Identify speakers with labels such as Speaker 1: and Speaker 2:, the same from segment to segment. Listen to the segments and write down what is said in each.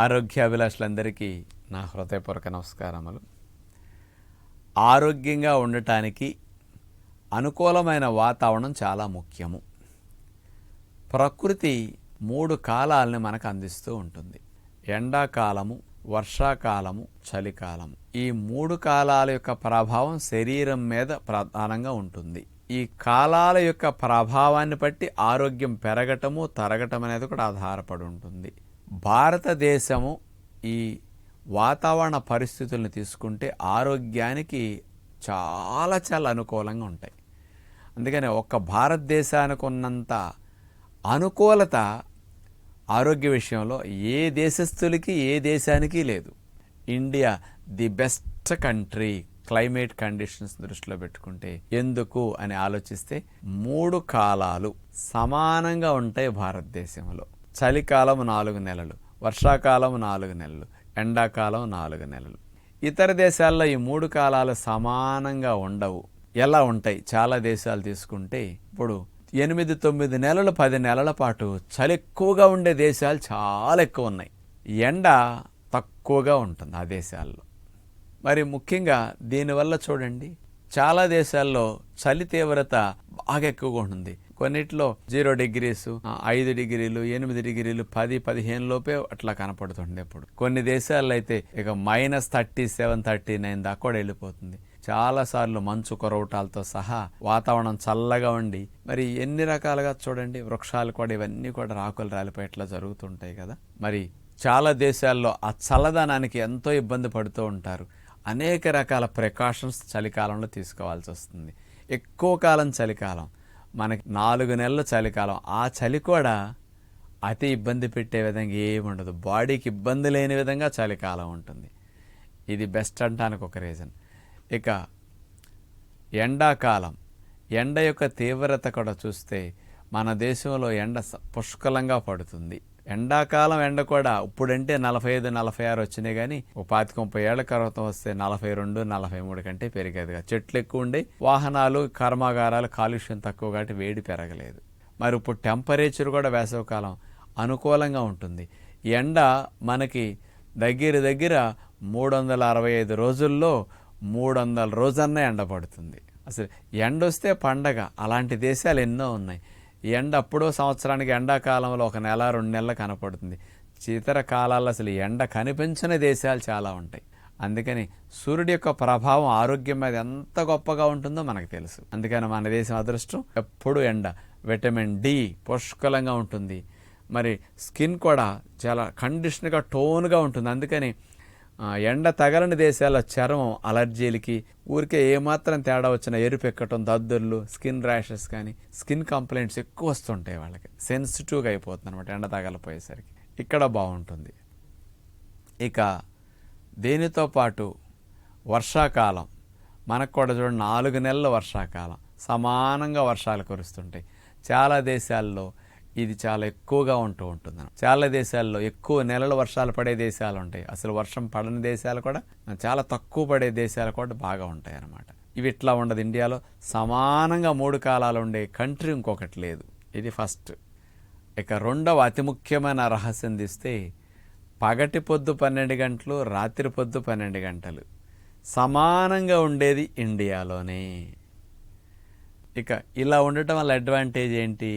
Speaker 1: ఆరోగ్యాభిలాషులందరికీ నా హృదయపూర్వక నమస్కారములు. ఆరోగ్యంగా ఉండటానికి అనుకూలమైన వాతావరణం చాలా ముఖ్యము. ప్రకృతి మూడు కాలాలని మనకు అందిస్తూ ఉంటుంది. ఎండాకాలము వర్షాకాలము చలికాలము. ఈ మూడు కాలాల యొక్క ప్రభావం శరీరం మీద ప్రధానంగా ఉంటుంది. ఈ కాలాల యొక్క ప్రభావాన్ని బట్టి ఆరోగ్యం పెరగటము తరగటం అనేది కూడా ఆధారపడి ఉంటుంది. భారతదేశము ఈ వాతావరణ పరిస్థితులను తీసుకుంటే ఆరోగ్యానికి చాలా చాలా అనుకూలంగా ఉంటాయి. అందుకని ఒక్క భారతదేశానికి ఉన్నంత అనుకూలత ఆరోగ్య విషయంలో ఏ దేశస్థులకి ఏ దేశానికి లేదు. India the best country climate conditions దృష్టిలో పెట్టుకుంటే ఎందుకు అని ఆలోచిస్తే మూడు కాలాలు సమానంగా ఉంటాయి భారతదేశంలో. చలికాలం నాలుగు నెలలు వర్షాకాలం నాలుగు నెలలు ఎండాకాలం నాలుగు నెలలు. ఇతర దేశాల్లో ఈ మూడు కాలాలు సమానంగా ఉండవు. ఎలా ఉంటాయి? చాలా దేశాలు తీసుకుంటే ఇప్పుడు ఎనిమిది తొమ్మిది నెలలు పది నెలల పాటు చలి ఎక్కువగా ఉండే దేశాలు చాలా ఎక్కువ ఉన్నాయి. ఎండ తక్కువగా ఉంటుంది ఆ దేశాల్లో. మరి ముఖ్యంగా దీనివల్ల చూడండి చాలా దేశాల్లో చలి తీవ్రత బాగా ఎక్కువగా ఉంటుంది. కొన్నిట్లో జీరో డిగ్రీస్ ఐదు డిగ్రీలు ఎనిమిది డిగ్రీలు పది పదిహేను లోపే అట్లా కనపడుతుండే ఇప్పుడు కొన్ని దేశాల్లో అయితే ఇక minus thirty seven thirty nine దాకా కూడా వెళ్ళిపోతుంది. చాలా సార్లు మంచు కొరవటాలతో సహా వాతావరణం చల్లగా ఉండి మరి ఎన్ని రకాలుగా చూడండి వృక్షాలు కూడా ఇవన్నీ కూడా రాకులు రాలిపోయి ఇట్లా జరుగుతుంటాయి కదా. మరి చాలా దేశాల్లో ఆ చల్లదనానికి ఎంతో ఇబ్బంది పడుతూ ఉంటారు. అనేక రకాల ప్రికాషన్స్ చలికాలంలో తీసుకోవాల్సి వస్తుంది. ఎక్కువ కాలం చలికాలం. మనకి నాలుగు నెలలు చలికాలం. ఆ చలి కూడా అతి ఇబ్బంది పెట్టే విధంగా ఏమి ఉండదు. బాడీకి ఇబ్బంది లేని విధంగా చలికాలం ఉంటుంది. ఇది బెస్ట్ అంటానికి ఒక రీజన్. ఇక ఎండాకాలం. ఎండ యొక్క తీవ్రత కూడా చూస్తే మన దేశంలో ఎండ పుష్కలంగా పడుతుంది. ఎండాకాలం ఎండ కూడా. ఇప్పుడంటే నలభై ఐదు నలభై ఆరు వచ్చినాయి కానీ ఓ పాతిక ముప్పై ఏళ్ళ క్రితం వస్తే నలభై రెండు నలభై మూడు కంటే పెరిగేదిగా చెట్లు ఎక్కువ ఉండి వాహనాలు కర్మాగారాలు కాలుష్యం తక్కువ కాబట్టి వేడి పెరగలేదు. మరి ఇప్పుడు టెంపరేచర్ కూడా వేసవికాలం అనుకూలంగా ఉంటుంది. ఎండ మనకి దగ్గర దగ్గర మూడు వందల అరవై ఐదు రోజుల్లో మూడు వందల రోజన్నా ఎండ పడుతుంది. అసలు ఎండ వస్తే పండగ. అలాంటి దేశాలు ఎన్నో ఉన్నాయి. ఎండ అప్పుడో సంవత్సరానికి ఎండాకాలంలో ఒక నెల రెండు నెలలు కనపడుతుంది. ఇతర కాలాల్లో అసలు ఈ ఎండ కనిపించని దేశాలు చాలా ఉంటాయి. అందుకని సూర్యుడి యొక్క ప్రభావం ఆరోగ్యం మీద ఎంత గొప్పగా ఉంటుందో మనకు తెలుసు. అందుకని మన దేశం అదృష్టం ఎప్పుడు ఎండ విటమిన్ డి పుష్కలంగా ఉంటుంది. మరి స్కిన్ కూడా చాలా కండిషన్గా టోన్గా ఉంటుంది. అందుకని ఎండ తగలని దేశాల చర్మం అలర్జీలకి ఊరికే ఏమాత్రం తేడా వచ్చిన ఎరుపు ఎక్కటం దద్దుర్లు స్కిన్ ర్యాషెస్ కానీ స్కిన్ కంప్లైంట్స్ ఎక్కువ వస్తుంటాయి వాళ్ళకి. సెన్సిటివ్గా అయిపోతుంది అనమాట ఎండ తగలపోయేసరికి. ఇక్కడ బాగుంటుంది. ఇక దీనితో పాటు వర్షాకాలం. మనకు కూడా చూడండి నాలుగు నెలల వర్షాకాలం. సమానంగా వర్షాలు కురుస్తుంటాయి. చాలా దేశాల్లో ఇది చాలా ఎక్కువగా ఉంటూ ఉంటుంది చాలా దేశాల్లో ఎక్కువ నెలల వర్షాలు పడే దేశాలు ఉంటాయి. అసలు వర్షం పడని దేశాలు కూడా చాలా తక్కువ పడే దేశాలు కూడా బాగా ఉంటాయి అన్నమాట ఇవి ఇట్లా ఉండదు. ఇండియాలో సమానంగా మూడు కాలాలు ఉండే కంట్రీ ఇంకొకటి లేదు. ఇది ఫస్ట్. ఇక రెండవ అతి ముఖ్యమైన రహస్యం తీస్తే పగటి పొద్దు పన్నెండు గంటలు రాత్రి పొద్దు పన్నెండు గంటలు సమానంగా ఉండేది ఇండియాలోనే. ఇక ఇలా ఉండటం వల్ల అడ్వాంటేజ్ ఏంటి?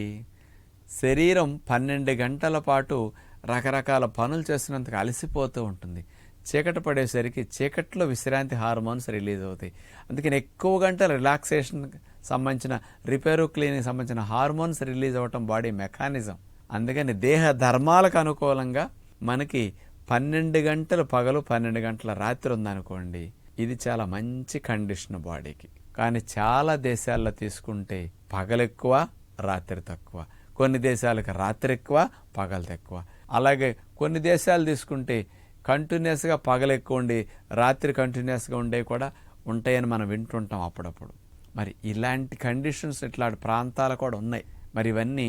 Speaker 1: శరీరం పన్నెండు గంటల పాటు రకరకాల పనులు చేస్తున్నందుకు అలసిపోతూ ఉంటుంది. చీకట పడేసరికి చీకట్లో విశ్రాంతి హార్మోన్స్ రిలీజ్ అవుతాయి. అందుకని ఎక్కువ గంటల రిలాక్సేషన్ సంబంధించిన రిపేరు క్లీనింగ్ సంబంధించిన హార్మోన్స్ రిలీజ్ అవ్వటం బాడీ మెకానిజం. అందుకని దేహ ధర్మాలకు అనుకూలంగా మనకి పన్నెండు గంటలు పగలు పన్నెండు గంటల రాత్రి ఉందనుకోండి ఇది చాలా మంచి కండిషన్ బాడీకి. కానీ చాలా దేశాల్లో తీసుకుంటే పగలెక్కువ రాత్రి తక్కువ. కొన్ని దేశాలకు రాత్రి ఎక్కువ పగలు తక్కువ అలాగే కొన్ని దేశాలు తీసుకుంటే కంటిన్యూస్గా పగలు ఎక్కువ ఉండి రాత్రి కంటిన్యూస్గా ఉండేవి కూడా ఉంటాయని మనం వింటుంటాం అప్పుడప్పుడు. మరి ఇలాంటి కండిషన్స్ ఇట్లాంటి ప్రాంతాలు కూడా ఉన్నాయి. మరి ఇవన్నీ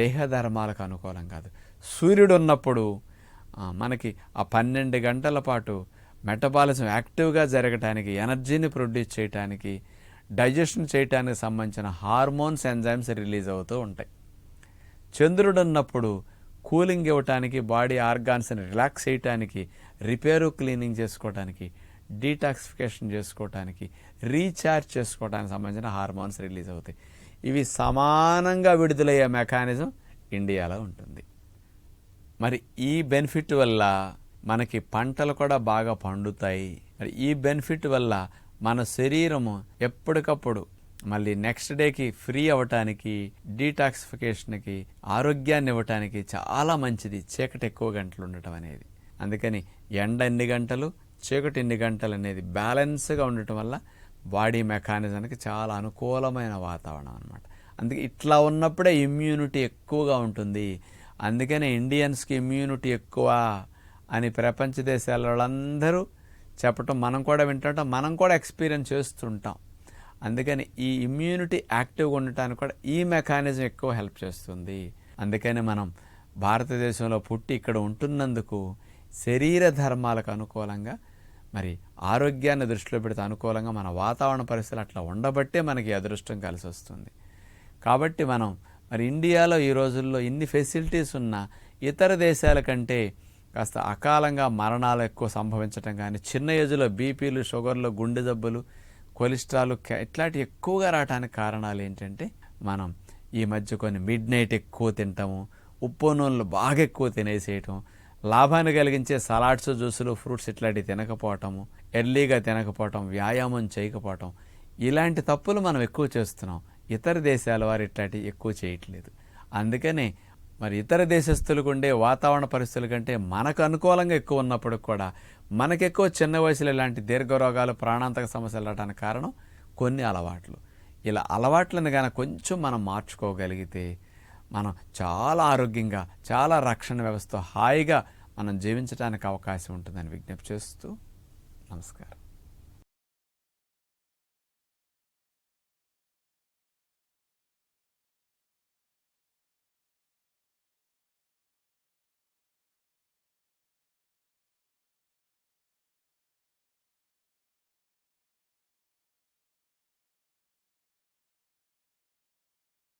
Speaker 1: దేహ ధర్మాలకు అనుకూలం కాదు. సూర్యుడు ఉన్నప్పుడు మనకి ఆ పన్నెండు గంటల పాటు మెటబాలిజం యాక్టివ్గా జరగటానికి ఎనర్జీని ప్రొడ్యూస్ చేయటానికి డైజెషన్ చేయటానికి సంబంధించిన హార్మోన్స్ ఎంజైమ్స్ రిలీజ్ అవుతూ ఉంటాయి. చంద్రుడు ఉన్నప్పుడు కూలింగ్ ఇవ్వటానికి బాడీ ఆర్గాన్స్ని రిలాక్స్ చేయటానికి రిపేరు క్లీనింగ్ చేసుకోవటానికి డీటాక్సిఫికేషన్ చేసుకోవటానికి రీఛార్జ్ చేసుకోవడానికి సంబంధించిన హార్మోన్స్ రిలీజ్ అవుతాయి. ఇవి సమానంగా విడుదలయ్యే మెకానిజం ఇండియాలో ఉంటుంది. మరి ఈ బెనిఫిట్ వల్ల మనకి పంటలు కూడా బాగా పండుతాయి. మరి ఈ బెనిఫిట్ వల్ల మన శరీరము ఎప్పటికప్పుడు మళ్ళీ నెక్స్ట్ డేకి ఫ్రీ అవ్వటానికి డీటాక్సిఫికేషన్కి ఆరోగ్యాన్ని ఇవ్వటానికి చాలా మంచిది. చీకటి ఎక్కువ గంటలు ఉండటం అనేది. అందుకని ఎండ ఎన్ని గంటలు చీకటి ఎన్ని గంటలు అనేది బ్యాలెన్స్గా ఉండటం వల్ల బాడీ మెకానిజానికి చాలా అనుకూలమైన వాతావరణం అనమాట అందుకే ఇట్లా ఉన్నప్పుడే ఇమ్యూనిటీ ఎక్కువగా ఉంటుంది. అందుకనే ఇండియన్స్కి ఇమ్యూనిటీ ఎక్కువ అని ప్రపంచ దేశాల వాళ్ళందరూ చెప్పటం మనం కూడా వింటుంటాం మనం కూడా ఎక్స్పీరియన్స్ చేస్తుంటాం. అందుకని ఈ ఇమ్యూనిటీ యాక్టివ్గా ఉండటానికి కూడా ఈ మెకానిజం ఎక్కువ హెల్ప్ చేస్తుంది. అందుకని మనం భారతదేశంలో పుట్టి ఇక్కడ ఉంటున్నందుకు శరీర ధర్మాలకు అనుకూలంగా మరి ఆరోగ్యాన్ని దృష్టిలో పెడితే అనుకూలంగా మన వాతావరణ పరిస్థితులు అట్లా ఉండబట్టే మనకి అదృష్టం కలిసి వస్తుంది. కాబట్టి మనం మరి ఇండియాలో ఈ రోజుల్లో ఇన్ని ఫెసిలిటీస్ ఉన్న ఇతర దేశాల కంటే కాస్త అకాలంగా మరణాలు ఎక్కువ సంభవించటం కానీ చిన్న ఏజ్లో బీపీలు షుగర్లు గుండె జబ్బులు కొలెస్ట్రాల్ ఇట్లాంటి ఎక్కువగా రావడానికి కారణాలు ఏంటంటే మనం ఈ మధ్య కొన్ని మిడ్ నైట్ ఎక్కువ తింటాము ఉప్పు నూనెలు బాగా ఎక్కువ తినేసేయటం లాభాన్ని కలిగించే సలాడ్స్ జ్యూసులు ఫ్రూట్స్ ఇట్లాంటివి తినకపోవటము ఎర్లీగా తినకపోవటం వ్యాయామం చేయకపోవటం ఇలాంటి తప్పులు మనం ఎక్కువ చేస్తున్నాం. ఇతర దేశాల వారు ఇట్లాంటివి ఎక్కువ చేయట్లేదు. అందుకనే మరి ఇతర దేశస్తులకు ఉండే వాతావరణ పరిస్థితుల కంటే మనకు అనుకూలంగా ఎక్కువ ఉన్నప్పుడు కూడా మనకెక్కువ చిన్న వయసులో ఇలాంటి దీర్ఘరోగాలు ప్రాణాంతక సమస్యలు రావడానికి కారణం కొన్ని అలవాట్లు. ఇలా అలవాట్లను కానీ కొంచెం మనం మార్చుకోగలిగితే మనం చాలా ఆరోగ్యంగా చాలా రక్షణ వ్యవస్థ హాయిగా మనం జీవించడానికి అవకాశం ఉంటుందని విజ్ఞప్తి చేస్తూ నమస్కారం.